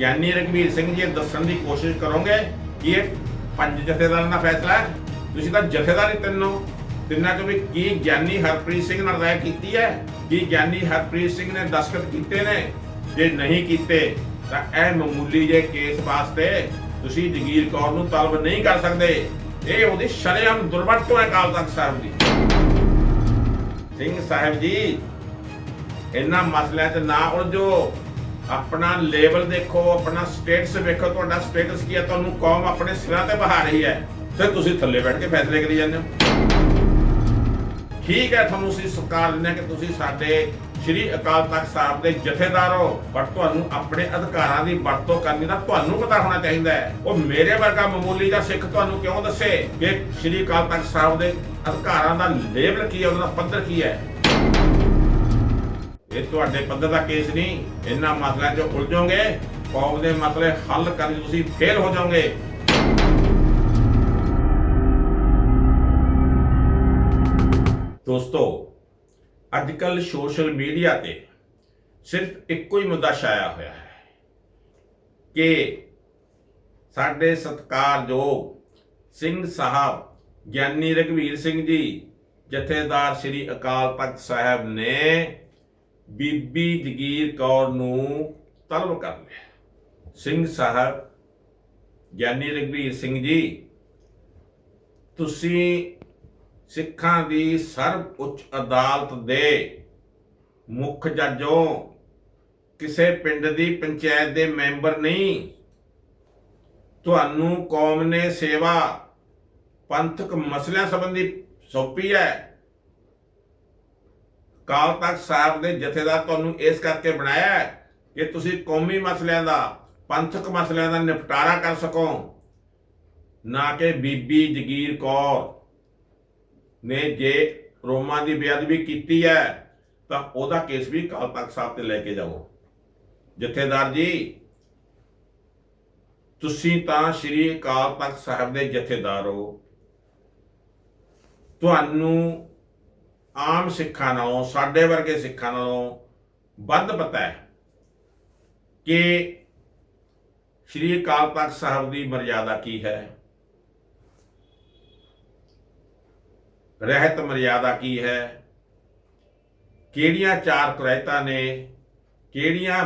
ਗਿਆਨੀ ਰਘਵੀਰ ਸਿੰਘ ਜੀ, ਇਹ ਦੱਸਣ ਦੀ ਕੋਸ਼ਿਸ਼ ਕਰੋਗੇ ਕਿ ਇਹ ਪੰਜ ਜਥੇਦਾਰਾਂ ਦਾ ਫੈਸਲਾ ਹੈ। ਤੁਸੀਂ ਤਾਂ ਜਥੇਦਾਰ ਹੀ ਤਿੰਨੋਂ, ਤਿੰਨਾਂ ਚੋਂ ਵੀ ਕੀ ਗਿਆਨੀ ਹਰਪ੍ਰੀਤ ਸਿੰਘ ਨਾਲ ਰਾਏ ਕੀਤੀ ਹੈ? ਕੀ ਗਿਆਨੀ ਹਰਪ੍ਰੀਤ ਸਿੰਘ ਨੇ ਦਸਖਤ ਕੀਤੇ ਨੇ? ਜੇ ਨਹੀਂ ਕੀਤੇ, ਤਾਂ ਇਹ ਮਾਮੂਲੀ ਜੇ ਕੇਸ ਵਾਸਤੇ ਤੁਸੀਂ ਜਗੀਰ ਕੌਰ ਨੂੰ ਤਲਬ ਨਹੀਂ ਕਰ ਸਕਦੇ। ਇਹ ਉਹਦੀ ਸ਼ਰੇਆਮ ਦੁਰਵਰਤੋਂ ਹੈ ਅਕਾਲ ਤਖਤ ਸਾਹਿਬ ਦੀ। ਸਿੰਘ ਸਾਹਿਬ ਜੀ, ਇਹਨਾਂ ਮਸਲਿਆਂ 'ਚ ਨਾ ਉਲਝੋ। ਆਪਣਾ ਲੈਵਲ ਦੇਖੋ, ਆਪਣਾ ਸਟੇਟਸ ਵੇਖੋ, ਤੁਹਾਡਾ ਸਟੇਟਸ ਕੀ ਹੈ, ਤੁਹਾਨੂੰ ਕੌਮ ਆਪਣੇ ਸਿਰਾਂ ਤੇ ਬਹਾ ਰਹੀ ਹੈ। ਤੇ ਤੁਸੀਂ ਥੱਲੇ ਬੈਠ ਕੇ ਫੈਸਲੇ ਕਰੀ ਜਾਂਦੇ ਹੋ। ਠੀਕ ਹੈ, ਤੁਹਾਨੂੰ ਅਸੀਂ ਸਤਿਕਾਰ ਦਿੰਦੇ ਕਿ ਤੁਸੀਂ ਸਾਡੇ ਸ਼੍ਰੀ ਅਕਾਲ ਤਖਤ ਸਾਹਿਬ ਦੇ ਜਥੇਦਾਰ ਹੋ, ਪਰ ਤੁਹਾਨੂੰ ਆਪਣੇ ਅਧਿਕਾਰਾਂ ਦੀ ਵਰਤੋਂ ਕਰਨੀ ਦਾ ਤੁਹਾਨੂੰ ਪਤਾ ਹੋਣਾ ਚਾਹੀਦਾ ਹੈ। ਉਹ ਮੇਰੇ ਵਰਗਾ ਮਾਮੂਲੀ ਜਿਹਾ ਸਿੱਖ ਤੁਹਾਨੂੰ ਕਿਉਂ ਦੱਸੇ ਕਿ ਸ਼੍ਰੀ ਅਕਾਲ ਤਖਤ ਸਾਹਿਬ ਦੇ ਅਧਿਕਾਰਾਂ ਦਾ ਲੇਬਲ ਕੀ ਹੈ, ਉਹਨਾਂ ਦਾ ਪੱਧਰ ਕੀ ਹੈ? ਇਹ ਤੁਹਾਡੇ ਪੱਧਰ ਦਾ ਕੇਸ ਨਹੀਂ, ਇਹਨਾਂ ਮਸਲਿਆਂ 'ਚ ਉਲਝੋਗੇ, ਕੌਮ ਦੇ ਮਸਲੇ ਹੱਲ ਕਰਨ ਤੁਸੀਂ ਫੇਲ ਹੋ ਜਾਓਗੇ। ਦੋਸਤੋ ਅੱਜ ਕੱਲ ਸੋਸ਼ਲ ਮੀਡੀਆ ਤੇ ਸਿਰਫ ਇੱਕੋ ਹੀ ਮੁੱਦਾ ਛਾਇਆ ਹੋਇਆ ਹੈ ਕਿ ਸਾਡੇ ਸਤਿਕਾਰਯੋਗ ਸਿੰਘ ਸਾਹਿਬ, ਗਿਆਨੀ ਰਘਵੀਰ ਸਿੰਘ ਜੀ, ਜਥੇਦਾਰ ਸ੍ਰੀ ਅਕਾਲ ਤਖਤ ਸਾਹਿਬ ਨੇ ਬੀਬੀ ਜਗੀਰ ਕੌਰ ਨੂੰ ਤਲਬ ਕਰ ਲਿਆ। ਸਿੰਘ ਸਾਹਿਬ, ਗਿਆਨੀ ਰਘਵੀਰ ਸਿੰਘ ਜੀ, ਤੁਸੀਂ ਸਿੱਖਾਂ ਦੀ ਸਰਵ ਉੱਚ ਅਦਾਲਤ ਦੇ ਮੁੱਖ ਜੱਜੋਂ, ਕਿਸੇ ਪਿੰਡ ਦੀ ਪੰਚਾਇਤ ਦੇ ਮੈਂਬਰ ਨਹੀਂ। ਤੁਹਾਨੂੰ ਕੌਮ ਨੇ ਸੇਵਾ, ਪੰਥਕ ਮਸਲਿਆਂ ਸੰਬੰਧੀ ਸੌਂਪੀ ਹੈ। ਕਾਲ ਤਖਤ ਸਾਹਿਬ ਦੇ ਜਥੇਦਾਰ ਤੁਹਾਨੂੰ ਇਸ ਕਰਕੇ ਬਣਾਇਆ ਹੈ ਕਿ ਤੁਸੀਂ ਕੌਮੀ ਮਸਲਿਆਂ ਦਾ, ਪੰਥਕ ਮਸਲਿਆਂ ਦਾ ਨਿਪਟਾਰਾ ਕਰ ਸਕੋ। ਨਾ ਕਿ ਬੀਬੀ ਜਗੀਰ ਕੌਰ ਨੇ ਜੇ ਰੋਮਾਂ ਦੀ ਬੇਅਦਬੀ ਕੀਤੀ ਹੈ, ਤਾਂ ਉਹਦਾ ਕੇਸ ਵੀ ਕਾਲ ਤਖਤ ਸਾਹਿਬ ਤੇ ਲੈ ਕੇ ਜਾਓ ਜਥੇਦਾਰ ਜੀ, ਤੁਸੀਂ ਤਾਂ ਸ਼੍ਰੀ ਅਕਾਲ ਤਖਤ ਸਾਹਿਬ ਦੇ ਜਥੇਦਾਰ ਹੋ। ਤੁਹਾਨੂੰ ਆਮ ਸਿੱਖਾਂ ਨਾਲੋਂ, ਸਾਡੇ ਵਰਗੇ ਸਿੱਖਾਂ ਨਾਲੋਂ ਵੱਧ ਪਤਾ ਹੈ ਕਿ ਸ਼੍ਰੀ ਅਕਾਲ ਤਖਤ ਸਾਹਿਬ ਦੀ ਮਰਜ਼ਾਦਾ ਕੀ ਹੈ, ਰਹਿਤ ਮਰਜ਼ਾਦਾ ਕੀ ਹੈ, ਕਿਹੜੀਆਂ ਚਾਰ ਕੁਰੈਤਾਂ ਨੇ, ਕਿਹੜੀਆਂ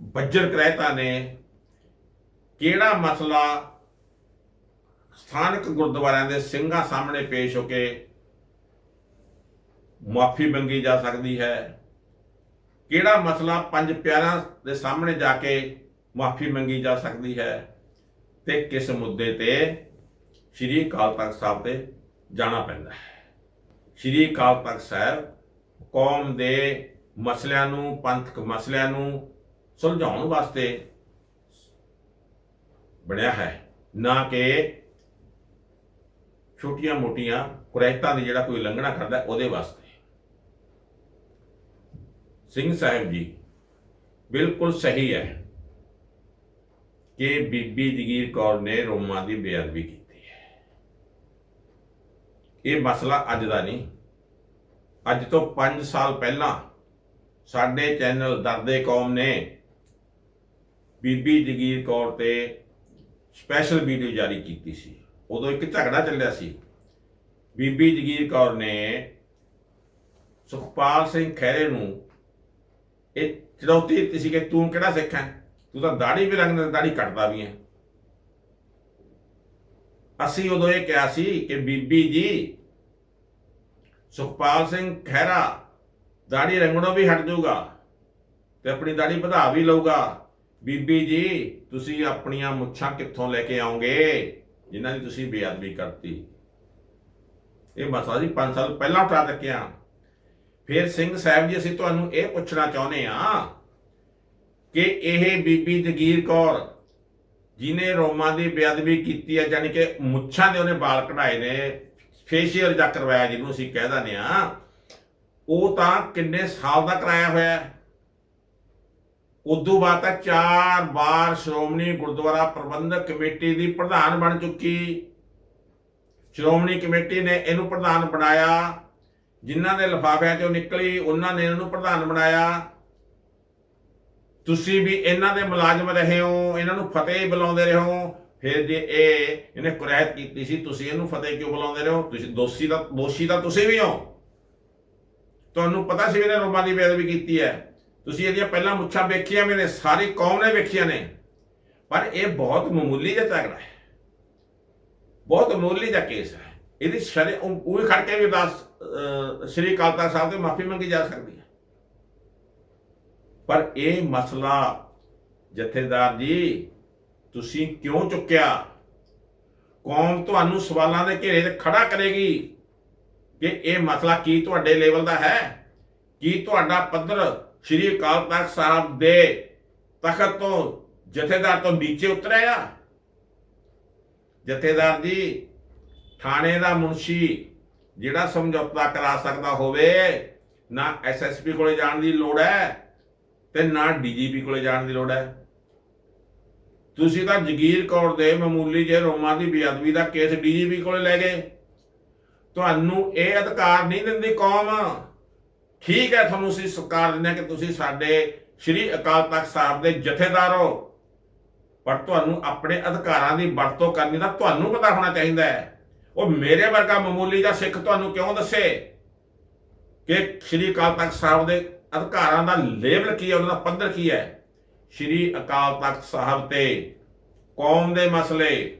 ਬੱਜਰ ਕੁਰੈਤਾਂ ਨੇ, ਕਿਹੜਾ ਮਸਲਾ ਸਥਾਨਕ ਗੁਰਦੁਆਰਿਆਂ ਦੇ ਸਿੰਘਾਂ ਸਾਹਮਣੇ ਪੇਸ਼ ਹੋ ਕੇ ਮਾਫੀ ਮੰਗੀ ਜਾ ਸਕਦੀ ਹੈ। ਕਿਹੜਾ ਮਸਲਾ ਪੰਜ ਪਿਆਰਾਂ ਦੇ ਸਾਹਮਣੇ ਜਾ ਕੇ ਮਾਫੀ ਮੰਗੀ ਜਾ ਸਕਦੀ ਹੈ ਤੇ ਕਿਸ ਮੁੱਦੇ ਤੇ ਸ਼੍ਰੀ ਅਕਾਲ ਤਖਤ ਸਾਹਿਬ ਤੇ ਜਾਣਾ ਪੈਂਦਾ ਹੈ। ਸ਼੍ਰੀ ਅਕਾਲ ਤਖਤ ਸਾਹਿਬ ਕੌਮ ਦੇ ਮਸਲਿਆਂ ਨੂੰ, ਪੰਥਕ ਮਸਲਿਆਂ ਨੂੰ ਸੁਲਝਾਉਣ ਵਾਸਤੇ ਬਣਿਆ ਹੈ। ਨਾ ਕਿ ਛੋਟੀਆਂ-ਮੋਟੀਆਂ ਕੁਰੈਤਾਂ ਦੀ ਜਿਹੜਾ ਕੋਈ ਉਲੰਘਣਾ ਕਰਦਾ ਉਹਦੇ ਵਾਸਤੇ। ਸਿੰਘ ਸਾਹਿਬ ਜੀ, ਬਿਲਕੁਲ ਸਹੀ ਹੈ ਕਿ ਬੀਬੀ ਜਗੀਰ ਕੌਰ ਨੇ ਰੋਮਾਂ ਦੀ ਬੇਅਦਬੀ ਕੀਤੀ ਹੈ। ਇਹ ਮਸਲਾ ਅੱਜ ਦਾ ਨਹੀਂ, ਅੱਜ ਤੋਂ 5 ਸਾਲ ਪਹਿਲਾਂ ਸਾਡੇ ਚੈਨਲ ਦਰਦੇ ਕੌਮ ਨੇ ਬੀਬੀ ਜਗੀਰ ਕੌਰ ਤੇ ਸਪੈਸ਼ਲ ਵੀਡੀਓ ਜਾਰੀ ਕੀਤੀ ਸੀ। ਉਦੋਂ ਇੱਕ ਝਗੜਾ ਚੱਲਿਆ ਸੀ। ਬੀਬੀ ਜਗੀਰ ਕੌਰ ਨੇ ਸੁਖਪਾਲ ਸਿੰਘ ਖਹਿਰੇ ਨੂੰ ਇਹ ਚੁਣੌਤੀ ਦਿੱਤੀ ਸੀ ਕਿ ਤੂੰ ਕਿਹੜਾ ਸਿੱਖ ਹੈ? ਤੂੰ ਤਾਂ ਦਾੜੀ ਵੀ ਰੰਗਦਾ ਦਾੜੀ ਕੱਟਦਾ ਵੀ ਹੈ। ਅਸੀਂ ਉਦੋਂ ਇਹ ਕਿਹਾ ਸੀ ਕਿ ਬੀਬੀ ਜੀ, ਸੁਖਪਾਲ ਸਿੰਘ ਖਹਿਰਾ ਦਾੜੀ ਰੰਗਣੋਂ ਵੀ ਹਟ ਜਾਊਗਾ ਤੇ ਆਪਣੀ ਦਾੜੀ ਵਧਾ ਵੀ ਲਊਗਾ। ਬੀਬੀ ਜੀ, ਤੁਸੀਂ ਆਪਣੀਆਂ ਮੁੱਛਾਂ ਕਿੱਥੋਂ ਲੈ ਕੇ ਆਓਗੇ? ਜਿਨ੍ਹਾਂ ਦੀ ਤੁਸੀਂ ਬੇਅਦਬੀ ਕਰਤੀ। ਇਹ ਮਸਲਾ ਜੀ 5 ਸਾਲ ਪਹਿਲਾਂ ਉਠਾ ਚੱਕਿਆ ਫਿਰ ਸਿੰਘ ਸਾਹਿਬ ਜੀ, ਅਸੀਂ ਤੁਹਾਨੂੰ ਇਹ ਪੁੱਛਣਾ ਚਾਹੁੰਦੇ ਆ ਕਿ ਇਹ ਬੀਬੀ ਜਗੀਰ ਕੌਰ ਜਿਨੇ ਰੋਮਾਂ ਦੀ ਬੇਅਦਬੀ ਕੀਤੀ ਹੈ ਯਾਨੀ ਕਿ ਮੁੱਛਾਂ ਦੇ ਉਹਨੇ ਵਾਲ ਕਢਾਏ ਨੇ ਫੇਸ਼ੀਅਲ ਜਾਂ ਕਰਵਾਇਆ ਜਿਹਨੂੰ ਅਸੀਂ ਕਹਿ ਦਿੰਦੇ ਆ ਉਹ ਤਾਂ ਕਿੰਨੇ ਸਾਲ ਦਾ ਕਰਾਇਆ ਹੋਇਆ ਉਦੋਂ ਬਾਅਦ ਤਾਂ ਚਾਰ ਵਾਰ ਸ਼੍ਰੋਮਣੀ ਗੁਰਦੁਆਰਾ ਪ੍ਰਬੰਧਕ ਕਮੇਟੀ ਦੀ ਪ੍ਰਧਾਨ ਬਣ ਚੁੱਕੀ। ਸ਼੍ਰੋਮਣੀ ਕਮੇਟੀ ਨੇ ਇਹਨੂੰ ਪ੍ਰਧਾਨ ਬਣਾਇਆ। ਜਿਨ੍ਹਾਂ ਦੇ ਲਿਫਾਫਿਆਂ ਚੋਂ ਨਿਕਲੀ, ਉਹਨਾਂ ਨੇ ਇਹਨੂੰ ਪ੍ਰਧਾਨ ਬਣਾਇਆ। ਤੁਸੀਂ ਵੀ ਇਹਨਾਂ ਦੇ ਮੁਲਾਜ਼ਮ ਰਹੇ ਹੋ, ਇਹਨਾਂ ਨੂੰ ਫਤਿਹ ਬੁਲਾਉਂਦੇ ਰਹੇ ਹੋ। ਫਿਰ ਜੇ ਇਹ, ਇਹਨੇ ਕੁਰੈਤ ਕੀਤੀ ਸੀ, ਤੁਸੀਂ ਇਹਨੂੰ ਫਤਿਹ ਕਿਉਂ ਬੁਲਾਉਂਦੇ ਰਹੇ ਹੋ? ਤੁਸੀਂ ਦੋਸ਼ੀ ਦਾ ਦੋਸ਼ੀ ਦਾ ਤੁਸੀਂ ਵੀ ਹੋ। ਤੁਹਾਨੂੰ ਪਤਾ ਸੀ ਵੀ ਇਹਨੇ ਰੋਮਾਂ ਦੀ ਬੇਅਦਬੀ ਕੀਤੀ ਹੈ। ਤੁਸੀਂ ਇਹਦੀਆਂ ਪਹਿਲਾਂ ਮੁੱਛਾਂ ਵੇਖੀਆਂ ਵੀ ਨੇ, ਸਾਰੀ ਕੌਮ ਨੇ ਵੇਖੀਆਂ ਨੇ। ਪਰ ਇਹ ਬਹੁਤ ਮਾਮੂਲੀ ਜਿਹਾ ਝਗੜਾ ਹੈ। ਬਹੁਤ ਮਾਮੂਲੀ ਜਿਹਾ ਕੇਸ ਹੈ। ਇਹਦੀ ਸ਼ਰੇ ਉਹ ਖੜ ਕੇ ਵੀ ਅਰਦਾਸ ਸ਼੍ਰੀ ਅਕਾਲ ਤਖਤ ਸਾਹਿਬ ਤੋਂ ਮਾਫੀ ਮੰਗੀ ਜਾ ਸਕਦੀ ਹੈ। ਪਰ ਇਹ ਮਸਲਾ ਜਥੇਦਾਰ ਜੀ, ਤੁਸੀਂ ਕਿਉਂ ਚੁੱਕਿਆ? ਕੌਮ ਤੁਹਾਨੂੰ ਸਵਾਲਾਂ ਦੇ ਘੇਰੇ 'ਚ ਖੜਾ ਕਰੇਗੀ ਕਿ ਇਹ ਮਸਲਾ ਕੀ ਤੁਹਾਡੇ ਲੈਵਲ ਦਾ ਹੈ? ਕੀ ਤੁਹਾਡਾ ਪੱਧਰ ਸ਼੍ਰੀ ਅਕਾਲ ਤਖਤ ਸਾਹਿਬ ਦੇ ਤਖਤ ਤੋਂ ਜਥੇਦਾਰ ਤੋਂ ਨੀਚੇ ਉਤਰਿਆ? ਜਥੇਦਾਰ ਜੀ, ਥਾਣੇ ਦਾ ਮੁਨਸ਼ੀ ਜਿਹੜਾ ਸਮਝੌਤਾ ਕਰਾ ਸਕਦਾ ਹੋਵੇ, ਨਾ ਐਸਐਸਪੀ ਕੋਲੇ ਜਾਣ ਦੀ ਲੋੜ ਹੈ ਤੇ ਨਾ ਡੀਜੀਪੀ ਕੋਲੇ ਜਾਣ ਦੀ ਲੋੜ ਹੈ। ਤੁਸੀਂ ਤਾਂ ਜਗੀਰ ਕੌਰ ਦੇ ਮਾਮੂਲੀ ਜੇ ਰੋਮਾਂ ਦੀ ਬੇਅਦਬੀ ਦਾ ਕੇਸ ਡੀਜੀਪੀ ਕੋਲੇ ਲੈ ਗਏ। ਤੁਹਾਨੂੰ ਇਹ ਅਧਿਕਾਰ ਨਹੀਂ ਦਿੰਦੀ ਕੌਮ। ਠੀਕ ਹੈ, ਤੁਹਾਨੂੰ ਅਸੀਂ ਸਤਿਕਾਰ ਦਿੰਦੇ ਹਾਂ ਕਿ ਤੁਸੀਂ ਸਾਡੇ ਸ੍ਰੀ ਅਕਾਲ ਤਖਤ ਸਾਹਿਬ ਦੇ ਜਥੇਦਾਰ ਹੋ। ਪਰ ਤੁਹਾਨੂੰ ਆਪਣੇ ਅਧਿਕਾਰਾਂ ਦੀ ਵਰਤੋਂ ਕਰਨੀ ਦਾ ਤੁਹਾਨੂੰ ਪਤਾ ਹੋਣਾ ਚਾਹੀਦਾ ਹੈ। ਉਹ ਮੇਰੇ ਵਰਗਾ ਮਾਮੂਲੀ ਦਾ ਸਿੱਖ ਤੁਹਾਨੂੰ ਕਿਉਂ ਦੱਸੇ? ਕਿ ਸ੍ਰੀ ਅਕਾਲ ਤਖਤ ਸਾਹਿਬ ਦੇ ਅਧਿਕਾਰਾਂ ਦਾ ਲੇਬਲ ਕੀ ਹੈ, ਉਹਨਾਂ ਦਾ ਪੱਧਰ ਕੀ ਹੈ? ਸ੍ਰੀ ਅਕਾਲ ਤਖਤ ਸਾਹਿਬ ਤੇ ਕੌਮ ਦੇ ਮਸਲੇ,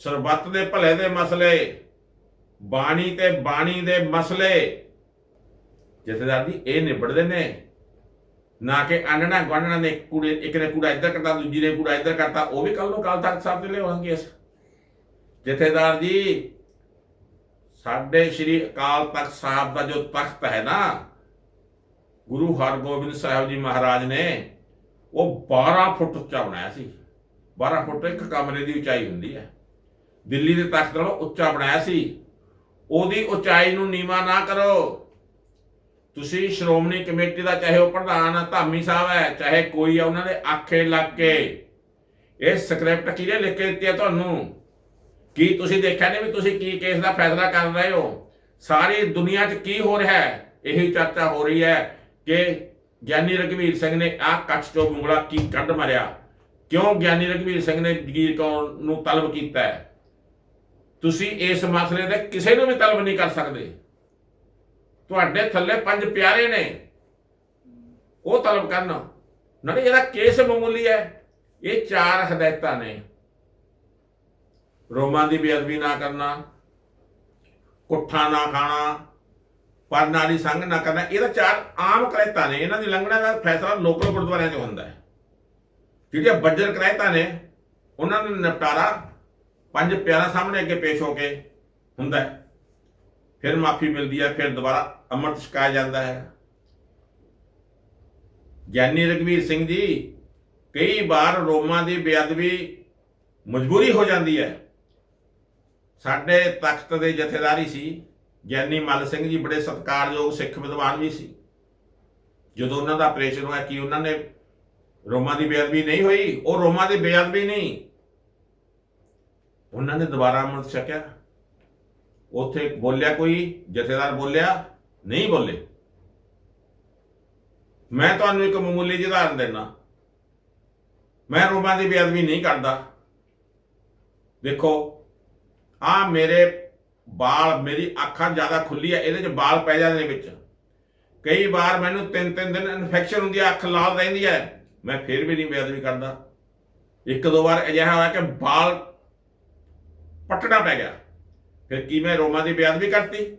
ਸਰਬੱਤ ਦੇ ਭਲੇ ਦੇ ਮਸਲੇ, ਬਾਣੀ ਤੇ ਬਾਣੀ ਦੇ ਮਸਲੇ, ਜਥੇਦਾਰ ਜੀ, ਇਹ ਨਿਬੜਦੇ ਨੇ। ਨਾ ਕਿ ਆਨਣਾ ਗਵਾਨਣਾ ਨੇ, ਕੂੜੇ, ਇੱਕ ਨੇ ਕੂੜਾ ਇੱਧਰ ਕਰਤਾ, ਦੂਜੀ ਨੇ ਕੂੜਾ ਇੱਧਰ ਕਰਤਾ, ਉਹ ਵੀ ਕੱਲ ਨੂੰ ਕਾਲ ਤਖਤ ਸਾਹਿਬ ਤੇ ਲਿਆਵਾਂਗੇ ਅਸੀਂ। ਜਥੇਦਾਰ ਜੀ, ਸਾਡੇ ਸ੍ਰੀ ਅਕਾਲ ਤਖਤ ਸਾਹਿਬ ਦਾ ਜੋ ਤਖਤ ਹੈ ਨਾ, ਗੁਰੂ ਹਰਗੋਬਿੰਦ ਸਾਹਿਬ ਜੀ ਮਹਾਰਾਜ ਨੇ, ਉਹ 12 ਫੁੱਟ ਉੱਚਾ ਬਣਾਇਆ ਸੀ। 12 ਫੁੱਟ ਇੱਕ ਕਮਰੇ ਦੀ ਉਚਾਈ ਹੁੰਦੀ ਹੈ। ਦਿੱਲੀ ਦੇ ਤਖਤ ਨਾਲੋਂ ਉੱਚਾ ਬਣਾਇਆ ਸੀ। ਉਹਦੀ ਉਚਾਈ ਨੂੰ ਨੀਵਾ ਨਾ ਕਰੋ। ਤੁਸੀਂ ਸ਼੍ਰੋਮਣੀ ਕਮੇਟੀ ਦਾ, ਚਾਹੇ ਉਹ ਪ੍ਰਧਾਨ ਧਾਮੀ ਸਾਹਿਬ ਹੈ, ਚਾਹੇ ਕੋਈ ਆ, ਉਹਨਾਂ ਦੇ ਆਖੇ ਲੱਗ ਕੇ ਇਹ ਸਕ੍ਰਿਪਟ ਕਿਹਨੇ ਲਿਖ ਕੇ ਦਿੱਤੀ ਹੈ ਤੁਹਾਨੂੰ? ਕੀ ਤੁਸੀਂ ਦੇਖਿਆ ਨਹੀਂ ਵੀ ਤੁਸੀਂ ਕੀ ਕੇਸ ਦਾ ਫੈਸਲਾ ਕਰ ਰਹੇ ਹੋ? ਸਾਰੀ ਦੁਨੀਆ 'ਚ ਕੀ ਹੋ ਰਿਹਾ ਹੈ? ਇਹੀ ਚਰਚਾ ਹੋ ਰਹੀ ਹੈ ਕਿ ਗਿਆਨੀ ਰਘਵੀਰ ਸਿੰਘ ਨੇ ਆਹ ਕੱਚ ਤੋਂ ਬੁੰਗਲਾ ਕੀ ਕੱਢ ਮਾਰਿਆ? ਕਿਉਂ ਗਿਆਨੀ ਰਘਵੀਰ ਸਿੰਘ ਨੇ ਜਗੀਰ ਕੌਰ ਨੂੰ ਤਲਬ ਕੀਤਾ ਹੈ? ਤੁਸੀਂ ਇਸ ਮਸਲੇ ਦੇ ਕਿਸੇ ਨੂੰ ਵੀ ਤਲਬ ਨਹੀਂ ਕਰ ਸਕਦੇ। ਤੁਹਾਡੇ ਥੱਲੇ ਪੰਜ ਪਿਆਰੇ ਨੇ। ਉਹ ਤਲਬ ਕਰਨ। ਨਾ ਇਹਦਾ ਕੇਸ ਮਾਮੂਲੀ ਹੈ। ਇਹ ਚਾਰ ਹਦਾਇਤਾਂ ਨੇ। ਰੋਮਾਂ ਦੀ ਬੇਅਦਬੀ ਨਾ ਕਰਨਾ, ਕੁੱਠਾ ਨਾ ਖਾਣਾ ਪਰਨਾਲੀ ਸੰਗ ਨਾ ਕਰਨਾ ਇਹਦਾ ਚਾਰ ਆਮ ਕਰਾਇਤਾਂ ਨੇ, ਇਹਨਾਂ ਦੀ ਲੰਘਣਾ ਦਾ ਫੈਸਲਾ ਲੋਕਲ ਗੁਰਦੁਆਰਿਆਂ 'ਚ ਹੁੰਦਾ ਹੈ। ਜਿਹੜੀਆਂ ਬੱਜਰ ਕਰਾਇਤਾਂ ਨੇ, ਉਹਨਾਂ ਦਾ ਨਿਪਟਾਰਾ ਪੰਜ ਪਿਆਰਾਂ ਸਾਹਮਣੇ ਅੱਗੇ ਪੇਸ਼ ਹੋ ਕੇ ਹੁੰਦਾ ਹੈ। ਫਿਰ ਮਾਫੀ ਮਿਲਦੀ ਹੈ, ਫਿਰ ਦੁਬਾਰਾ ਅੰਮ੍ਰਿਤ ਛਕਾਇਆ ਜਾਂਦਾ ਹੈ। ਗਿਆਨੀ ਰਘਵੀਰ ਸਿੰਘ ਜੀ, ਕਈ ਵਾਰ ਰੋਮਾਂ ਦੀ ਬੇਅਦਬੀ ਮਜਬੂਰੀ ਹੋ ਜਾਂਦੀ ਹੈ। ਸਾਡੇ ਤਖਤ ਦੇ ਜਥੇਦਾਰੀ ਸੀ ਗਿਆਨੀ ਮੱਲ ਸਿੰਘ ਜੀ ਬੜੇ ਸਤਿਕਾਰਯੋਗ ਸਿੱਖ ਵਿਦਵਾਨ ਵੀ ਸੀ। ਜਦੋਂ ਉਹਨਾਂ ਦਾ ਆਪਰੇਸ਼ਨ ਹੋਇਆ ਕਿ ਉਹਨਾਂ ਨੇ ਰੋਮਾਂ ਦੀ ਬੇਅਦਬੀ ਨਹੀਂ ਹੋਈ, ਉਹ ਰੋਮਾਂ ਦੀ ਬੇਅਦਬੀ ਨਹੀਂ। ਉਹਨਾਂ ਨੇ ਦੁਬਾਰਾ ਅੰਮ੍ਰਿਤ ਛਕਿਆ। ਉੱਥੇ ਬੋਲਿਆ ਕੋਈ, ਜਥੇਦਾਰ ਬੋਲਿਆ, ਨਹੀਂ ਬੋਲੇ। ਮੈਂ ਤੁਹਾਨੂੰ ਇੱਕ ਮਾਮੂਲੀ ਜਿਹੀ ਉਦਾਹਰਨ ਦੇਣਾ ਮੈਂ ਰੋਮਾਂ ਦੀ ਬੇਅਦਬੀ ਨਹੀਂ ਕਰਦਾ। ਦੇਖੋ ਆ ਮੇਰੇ ਬਾਲ ਮੇਰੀ ਅੱਖਾਂ ਜ਼ਿਆਦਾ ਖੁੱਲੀ ਹੈ ਇਹਦੇ 'ਚ ਬਾਲ ਪੈ ਜਾਂਦੇ ਨੇ ਵਿੱਚ। ਕਈ ਵਾਰ ਮੈਨੂੰ ਤਿੰਨ ਤਿੰਨ ਦਿਨ ਇਨਫੈਕਸ਼ਨ ਹੁੰਦੀ ਹੈ ਅੱਖ ਲਾਲ ਰਹਿੰਦੀ ਹੈ ਮੈਂ ਫਿਰ ਵੀ ਨਹੀਂ ਬੇਅਦਬੀ ਕਰਦਾ। ਇੱਕ ਦੋ ਵਾਰ ਅਜਿਹਾ ਹੋਇਆ ਕਿ ਬਾਲ ਪਟਣਾ ਪੈ ਗਿਆ। ਫਿਰ ਕੀ ਮੈਂ ਰੋਮਾਂ ਦੀ ਬੇਅਦਬੀ ਕਰਤੀ?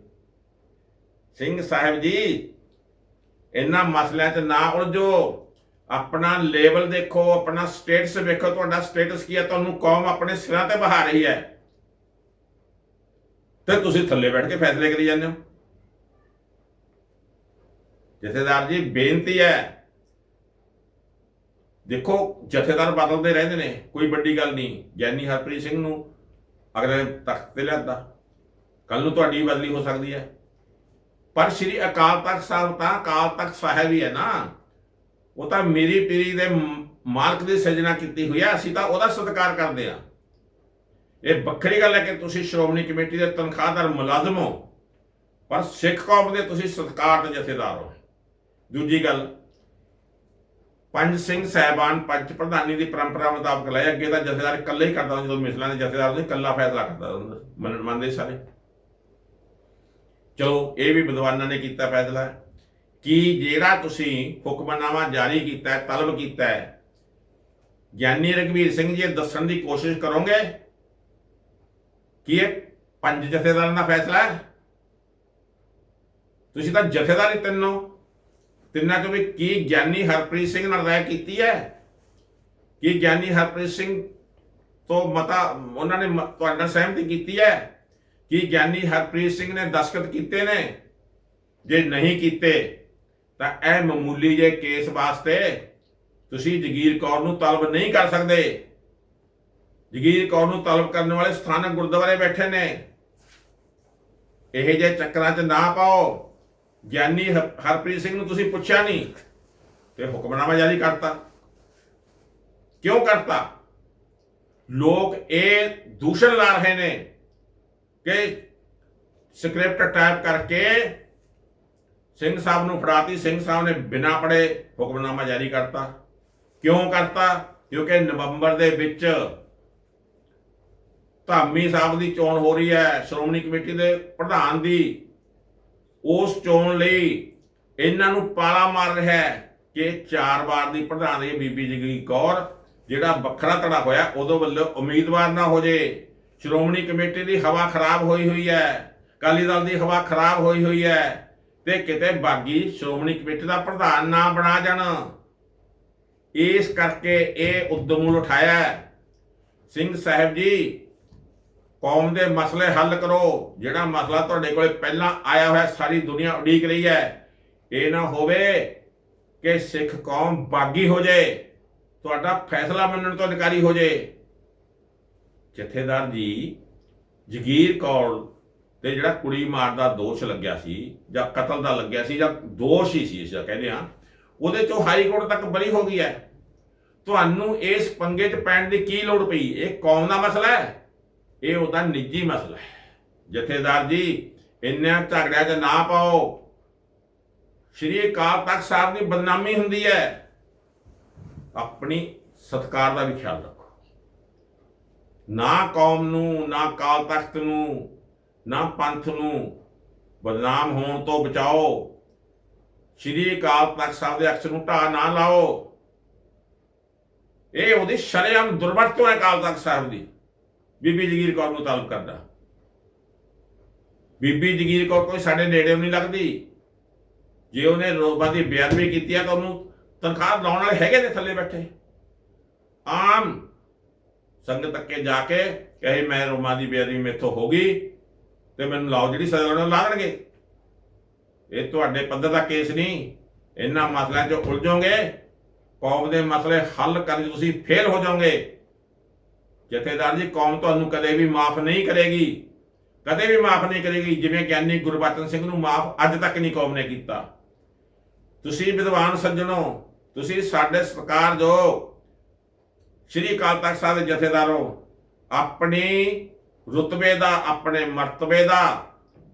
ਸਿੰਘ ਸਾਹਿਬ ਜੀ, ਇਹਨਾਂ ਮਸਲਿਆਂ 'ਚ ਨਾ ਉਲਝੋ। ਆਪਣਾ ਲੈਵਲ ਦੇਖੋ, ਆਪਣਾ ਸਟੇਟਸ ਵੇਖੋ, ਤੁਹਾਡਾ ਸਟੇਟਸ ਕੀ ਹੈ ਤੁਹਾਨੂੰ ਕੌਮ ਆਪਣੇ ਸਿਰਾਂ ਤੇ ਬਹਾ ਰਹੀ ਹੈ। ਫਿਰ ਤੁਸੀਂ ਥੱਲੇ ਬੈਠ ਕੇ ਫੈਸਲੇ ਕਰੀ ਜਾਂਦੇ ਹੋ। ਜਥੇਦਾਰ ਜੀ, ਬੇਨਤੀ ਹੈ। ਦੇਖੋ, ਜਥੇਦਾਰ ਬਦਲਦੇ ਰਹਿੰਦੇ ਨੇ, ਕੋਈ ਵੱਡੀ ਗੱਲ ਨਹੀਂ। ਗਿਆਨੀ ਹਰਪ੍ਰੀਤ ਸਿੰਘ ਨੂੰ ਅਗਲੇ ਤਖਤ ਤੇ ਲਿਆਂਦਾ। ਕੱਲ ਨੂੰ ਤੁਹਾਡੀ ਬਦਲੀ ਹੋ ਸਕਦੀ ਹੈ। ਪਰ ਸ੍ਰੀ ਅਕਾਲ ਤਖਤ ਸਾਹਿਬ ਤਾਂ ਅਕਾਲ ਤਖਤ ਸਾਹਿਬ ਹੀ ਹੈ ਨਾ। ਉਹ ਤਾਂ ਮੇਰੀ ਪੀਰੀ ਦੇ ਮ- ਮਾਲਕ ਦੀ ਸਿਰਜਣਾ ਕੀਤੀ ਹੋਈ ਹੈ। ਅਸੀਂ ਤਾਂ ਉਹਦਾ ਸਤਿਕਾਰ ਕਰਦੇ ਹਾਂ। ਇਹ ਵੱਖਰੀ ਗੱਲ ਹੈ ਕਿ ਤੁਸੀਂ ਸ਼੍ਰੋਮਣੀ ਕਮੇਟੀ ਦੇ ਤਨਖਾਹਦਾਰ ਮੁਲਾਜ਼ਮ ਹੋ ਪਰ ਸਿੱਖ ਕੌਮ ਦੇ ਤੁਸੀਂ ਸਤਿਕਾਰ ਦੇ ਜਥੇਦਾਰ ਹੋ। ਦੂਜੀ ਗੱਲ ਪੰਜ ਸਿੰਘ ਸਹਿਬਾਨ ਪੰਜ ਪ੍ਰਧਾਨੀ ਦੀ ਪਰੰਪਰਾ ਮੁਤਾਬਕ ਲਏ ਅੱਗੇ ਤਾਂ ਜਥੇਦਾਰ ਇਕੱਲਾ ਹੀ ਕਰਦਾ ਜਦੋਂ ਮਿਸਲਾਂ ਦੇ ਜਥੇਦਾਰ ਉਹਦੇ ਇਕੱਲਾ ਫੈਸਲਾ ਕਰਦਾ ਹੁੰਦਾ, ਮੰਨ- ਮੰਨਦੇ ਸਾਰੇ। ਚਲੋ ਇਹ ਵੀ ਵਿਦਵਾਨਾਂ ਨੇ ਕੀਤਾ ਫੈਸਲਾ। ਕਿ ਜਿਹੜਾ ਤੁਸੀਂ ਹੁਕਮਨਾਮਾ ਜਾਰੀ ਕੀਤਾ ਹੈ ਤਲਬ ਕੀਤਾ ਹੈ ਗਿਆਨੀ ਰਘਵੀਰ ਸਿੰਘ ਜੀ ਦੱਸਣ ਦੀ ਕੋਸ਼ਿਸ਼ ਕਰੋਗੇ ਕੀ ਇਹ ਪੰਜ ਜਥੇਦਾਰਾਂ ਦਾ ਫੈਸਲਾ ਹੈ। ਤੁਸੀਂ ਤਾਂ ਜਥੇਦਾਰ ਹੀ। ਤਿੰਨੋਂ ਤਿੰਨਾਂ ਚੋਂ ਵੀ ਕੀ ਗਿਆਨੀ ਹਰਪ੍ਰੀਤ ਸਿੰਘ ਨਾਲ ਰਾਏ ਕੀਤੀ ਹੈ? ਕੀ ਗਿਆਨੀ ਹਰਪ੍ਰੀਤ ਸਿੰਘ ਤੋਂ ਮਤਾ ਉਹਨਾਂ ਨੇ ਮ- ਤੁਹਾਡੇ ਨਾਲ ਸਹਿਮਤੀ ਕੀਤੀ ਹੈ? ਕਿ ਗਿਆਨੀ ਹਰਪ੍ਰੀਤ ਸਿੰਘ ਨੇ ਦਸਖਤ ਕੀਤੇ ਨੇ? ਜੇ ਨਹੀਂ ਕੀਤੇ, ਤਾਂ ਇਹ ਮਾਮੂਲੀ ਜੇ ਕੇਸ ਵਾਸਤੇ ਤੁਸੀਂ ਜਗੀਰ ਕੌਰ ਨੂੰ ਤਲਬ ਨਹੀਂ ਕਰ ਸਕਦੇ। ਜਗੀਰ ਕੌਰ ਨੂੰ ਤਲਬ ਕਰਨ ਵਾਲੇ ਸਥਾਨਕ ਗੁਰਦੁਆਰੇ ਬੈਠੇ ਨੇ। ਇਹ ਜੇ ਚੱਕਰਾਂ 'ਚ ਨਾ ਪਾਓ। ਗਿਆਨੀ ਹ- ਹਰਪ੍ਰੀਤ ਸਿੰਘ ਨੂੰ ਤੁਸੀਂ ਪੁੱਛਿਆ ਨਹੀਂ ਤੇ ਹੁਕਮਨਾਮਾ ਜਾਰੀ ਕਰਤਾ। ਕਿਉਂ ਕਰਤਾ? ਲੋਕ ਇਹ ਦੂਸ਼ਣ ਲਾ ਰਹੇ ਨੇ ਕਿ ਸਕ੍ਰਿਪਟ ਟਾਈਪ ਕਰਕੇ ਸਿੰਘ ਸਾਹਿਬ ਨੂੰ ਫੜਾਤੀ। ਸਿੰਘ ਸਾਹਿਬ ਨੇ ਬਿਨਾਂ ਪੜੇ ਹੁਕਮਨਾਮਾ ਜਾਰੀ ਕਰਤਾ। ਕਿਉਂ ਕਰਤਾ? ਕਿਉਂਕਿ ਨਵੰਬਰ ਦੇ ਵਿੱਚ ਧਾਮੀ ਸਾਹਿਬ ਦੀ ਚੋਣ ਹੋ ਰਹੀ ਹੈ, ਸ਼੍ਰੋਮਣੀ ਕਮੇਟੀ ਦੇ ਪ੍ਰਧਾਨ ਦੀ। ਉਸ ਚੋਣ ਲਈ ਇਹਨਾਂ ਨੂੰ ਪਾਲਾ ਮਾਰ ਰਿਹਾ ਹੈ ਕਿ ਚਾਰ ਵਾਰ ਦੀ ਪ੍ਰਧਾਨ ਦੀ ਬੀਬੀ ਜਗੀਰ ਕੌਰ, ਜਿਹੜਾ ਵੱਖਰਾ ਧੜਾ ਹੋਇਆ ਉਦੋਂ ਵੱਲੋਂ ਉਮੀਦਵਾਰ ਨਾ ਹੋ ਜੇ। ਸ਼੍ਰੋਮਣੀ ਕਮੇਟੀ ਦੀ ਹਵਾ ਖਰਾਬ ਹੋਈ ਹੋਈ ਹੈ, ਅਕਾਲੀ ਦਲ ਦੀ ਹਵਾ ਖਰਾਬ ਹੋਈ ਹੋਈ ਹੈ ਤੇ ਕਿਤੇ ਬਾਗੀ ਸ਼੍ਰੋਮਣੀ ਕਮੇਟੀ ਦਾ ਪ੍ਰਧਾਨ ਨਾ ਬਣਾ ਜਾਣ। ਇਸ ਕਰਕੇ ਇਹ ਉਦਮ ਉਠਾਇਆ ਸਿੰਘ ਸਾਹਿਬ ਜੀ ਕੌਮ ਦੇ ਮਸਲੇ ਹੱਲ ਕਰੋ। ਜਿਹੜਾ ਮਸਲਾ ਤੁਹਾਡੇ ਕੋਲੇ ਪਹਿਲਾਂ ਆਇਆ ਹੋਇਆ ਸਾਰੀ ਦੁਨੀਆ ਉਡੀਕ ਰਹੀ ਹੈ, ਇਹ ਨਾ ਹੋਵੇ ਕਿ ਸਿੱਖ ਕੌਮ ਬਾਗੀ ਹੋ ਜਾਏ ਤੁਹਾਡਾ ਫੈਸਲਾ ਮੰਨਣ ਤੋਂ ਇਨਕਾਰੀ ਹੋ ਜਾਏ ਜਥੇਦਾਰ ਜੀ, ਜਗੀਰ ਕੌਰ ਤੇ ਜਿਹੜਾ ਕੁੜੀ ਮਾਰ ਦਾ ਦੋਸ਼ ਲੱਗਿਆ ਸੀ, ਜਾਂ ਕਤਲ ਦਾ ਲੱਗਿਆ ਸੀ, ਜਾਂ ਦੋਸ਼ ਹੀ ਸੀ ਇਸ ਦਾ ਕਹਿੰਦੇ ਆ ਉਹਦੇ ਚੋਂ ਹਾਈ ਕੋਰਟ ਤੱਕ ਬਰੀ ਹੋ ਗਈ ਹੈ। ਤੁਹਾਨੂੰ ਇਸ ਪੰਗੇ 'ਚ ਪੈਣ ਦੀ ਕੀ ਲੋੜ ਪਈ? ਇਹ ਕੌਮ ਦਾ ਮਸਲਾ ਹੈ। ਇਹ ਉਹਦਾ ਨਿੱਜੀ ਮਸਲਾ ਹੈ। ਜਥੇਦਾਰ ਜੀ ਇੰਨਿਆਂ ਝਗੜਿਆਂ 'ਚ ਨਾ ਪਾਓ। ਸ਼੍ਰੀ ਅਕਾਲ ਤਖਤ ਸਾਹਿਬ ਦੀ ਬਦਨਾਮੀ ਹੁੰਦੀ ਹੈ। ਆਪਣੀ ਸਤਕਾਰ ਦਾ ਵੀ ਖਿਆਲ ਰੱਖੋ। ਨਾ ਕੌਮ ਨੂੰ, ਨਾ ਅਕਾਲ ਤਖਤ ਨੂੰ, ਨਾ ਪੰਥ ਨੂੰ ਬਦਨਾਮ ਹੋਣ ਤੋਂ ਬਚਾਓ। ਸ਼੍ਰੀ ਅਕਾਲ ਤਖਤ ਸਾਹਿਬ ਦੇ ਅਕਸਰ ਨੂੰ ਢਾਹ ਨਾ ਲਾਓ। ਇਹ ਉਹਦੀ ਸ਼ਰੇਆਮ ਦੁਰਵਰਤੋਂ ਹੈ ਅਕਾਲ ਤਖਤ ਸਾਹਿਬ ਦੀ। ਬੀਬੀ ਜਗੀਰ ਕੌਰ ਨੂੰ ਤਾਲਬ ਕਰਦਾ। ਬੀਬੀ ਜਗੀਰ ਕੌਰ ਕੋਈ ਸਾਡੇ ਨੇੜੇ ਨਹੀਂ ਲੱਗਦੀ। ਜੇ ਉਹਨੇ ਰੋਬਾ ਦੀ ਬੇਅਦਬੀ ਕੀਤੀ ਹੈ ਤਾਂ ਉਹਨੂੰ ਤਨਖਾਹ ਲਾਉਣ ਵਾਲੇ ਹੈਗੇ ਨੇ ਥੱਲੇ ਬੈਠੇ। ਆਮ ਸੰਗਤ ਅੱਗੇ ਜਾ ਕੇ ਕਹੇ, ਮੈਂ ਰੋਮਾ ਦੀ ਬੇਅਦਬੀ ਮੇਥੋਂ ਹੋ ਗਈ ਤੇ ਮੈਨੂੰ ਲਾਓ ਜਿਹੜੀ ਸਜ਼ਾ ਉਹਨਾਂ ਲਾ ਦੇਣਗੇ। ਇਹ ਤੁਹਾਡੇ ਪੱਧਰ ਦਾ ਕੇਸ ਨਹੀਂ। ਇਹਨਾਂ ਮਸਲਿਆਂ 'ਚ ਉਲਝੋਗੇ। ਕੌਮ ਦੇ ਮਸਲੇ ਹੱਲ ਕਰਨ ਤੁਸੀਂ ਫੇਲ ਹੋ ਜਾਓਗੇ। ਜਥੇਦਾਰ ਜੀ, ਕੌਮ ਤੁਹਾਨੂੰ ਕਦੇ ਵੀ ਮਾਫ ਨਹੀਂ ਕਰੇਗੀ। ਕਦੇ ਵੀ ਮਾਫ ਨਹੀਂ ਕਰੇਗੀ, ਜਿਵੇਂ ਗਿਆਨੀ ਗੁਰਬਚਨ ਸਿੰਘ ਨੂੰ ਮਾਫ ਅੱਜ ਤੱਕ ਨਹੀਂ ਕੌਮ ਨੇ ਕੀਤਾ। ਤੁਸੀਂ ਵਿਦਵਾਨ ਸੱਜਣੋ, ਤੁਸੀਂ ਸਾਡੇ ਸਰਕਾਰ ਜੋ ਸ਼੍ਰੀ ਅਕਾਲ ਤਖਤ ਸਾਹਿਬ ਦੇ ਜਥੇਦਾਰੋ, ਆਪਣੀ ਰੁਤਬੇ ਦਾ, ਆਪਣੇ ਮਰਤਬੇ ਦਾ,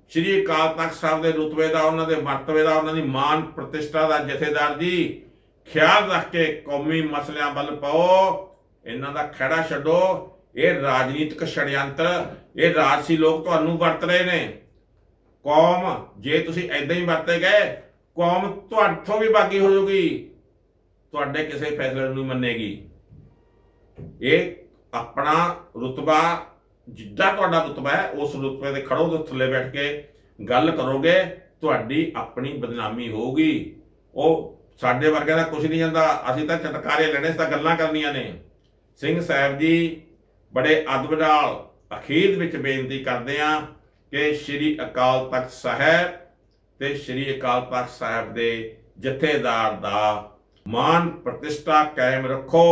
ਸ਼੍ਰੀ ਅਕਾਲ ਤਖਤ ਸਾਹਿਬ ਦੇ ਰੁਤਬੇ ਦਾ, ਉਹਨਾਂ ਦੇ ਮਰਤਬੇ ਦਾ, ਉਹਨਾਂ ਦੀ ਮਾਨ ਪ੍ਰਤਿਸ਼ਠਾ ਦਾ ਜਥੇਦਾਰ ਜੀ, ਖਿਆਲ ਰੱਖ ਕੇ ਕੌਮੀ ਮਸਲਿਆਂ ਵੱਲ ਪਾਓ। ਇਹਨਾਂ ਦਾ ਖੜਾ ਛੱਡੋ। ਇਹ ਰਾਜਨੀਤਿਕ ਛੜਯੰਤਰ ਇਹ ਰਾਜਸੀ ਲੋਕ ਤੁਹਾਨੂੰ ਵਰਤ ਰਹੇ ਨੇ। ਕੌਮ, ਜੇ ਤੁਸੀਂ ਐਦਾਂ ਹੀ ਵਰਤੇ ਗਏ, ਕੌਮ ਤੁਹਾਡੇ ਵੀ ਬਾਗੀ ਹੋ ਜਾਊਗੀ। ਤੁਹਾਡੇ ਕਿਸੇ ਫੈਸਲੇ ਨੂੰ ਨਹੀਂ ਮੰਨੇਗੀ। ਇਹ ਆਪਣਾ ਰੁਤਬਾ ਜਿੱਦਾਂ ਤੁਹਾਡਾ ਰੁਤਬਾ ਹੈ, ਉਸ ਰੁਤਬੇ ਤੇ ਖੜੋ ਤੇ ਥੱਲੇ ਬੈਠ ਕੇ ਗੱਲ ਕਰੋਗੇ, ਤੁਹਾਡੀ ਆਪਣੀ ਬਦਨਾਮੀ ਹੋਊਗੀ। ਉਹ ਸਾਡੇ ਵਰਗਿਆਂ ਦਾ ਕੁਝ ਨਹੀਂ ਜਾਂਦਾ। ਅਸੀਂ ਤਾਂ ਚਟਕਾਰੇ ਲੈਣੇ ਸੀ ਤਾਂ ਗੱਲਾਂ ਕਰਨੀਆਂ ਨੇ। ਸਿੰਘ ਸਾਹਿਬ ਜੀ ਬੜੇ ਅਦਬ ਨਾਲ ਅਖੀਰ ਵਿੱਚ ਬੇਨਤੀ ਕਰਦੇ ਆ ਕਿ ਸ੍ਰੀ ਅਕਾਲ ਤਖਤ ਸਾਹਿਬ ਤੇ ਸ੍ਰੀ ਅਕਾਲ ਤਖਤ ਸਾਹਿਬ ਦੇ ਜਥੇਦਾਰ ਦਾ ਮਾਨ ਪ੍ਰਤਿਸ਼ਠਾ ਕਾਇਮ ਰੱਖੋ,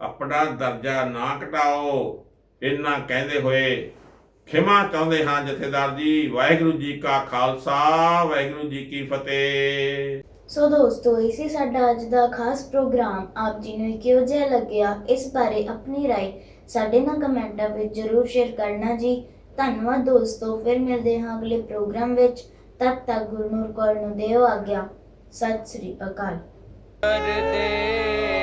ਆਪਣਾ ਦਰਜਾ ਨਾ ਘਟਾਓ। ਇੰਨਾ ਕਹਿੰਦੇ ਹੋਏ ਖਿਮਾ ਚਾਹੁੰਦੇ ਹਾਂ ਜਥੇਦਾਰ ਜੀ, ਵਾਹਿਗੁਰੂ ਜੀ ਕਾ ਖਾਲਸਾ, ਵਾਹਿਗੁਰੂ ਜੀ ਕੀ ਫਤਿਹ। ਸੋ ਦੋਸਤੋ ਇਹ ਸੀ ਸਾਡਾ ਅੱਜ ਦਾ ਖਾਸ ਪ੍ਰੋਗਰਾਮ ਆਪ ਜੀ ਨੂੰ ਕਿਹੋ ਜਿਹਾ ਲੱਗਿਆ ਇਸ ਬਾਰੇ ਆਪਣੀ رائے ਸਾਡੇ ਨਾਲ ਕਮੈਂਟਾਂ ਵਿੱਚ ਜਰੂਰ ਸ਼ੇਅਰ ਕਰਨਾ ਜੀ ਧੰਨਵਾਦ ਦੋਸਤੋ ਫਿਰ ਮਿਲਦੇ ਹਾਂ ਅਗਲੇ ਪ੍ਰੋਗਰਾਮ ਵਿੱਚ ਤਦ ਤੱਕ ਗੁਰਨੂਰ ਕੌਰ ਨੂੰ ਦਿਓ ਆਗਿਆ ਸਤਿ ਸ੍ਰੀ ਅਕਾਲ ਦਰਦੇ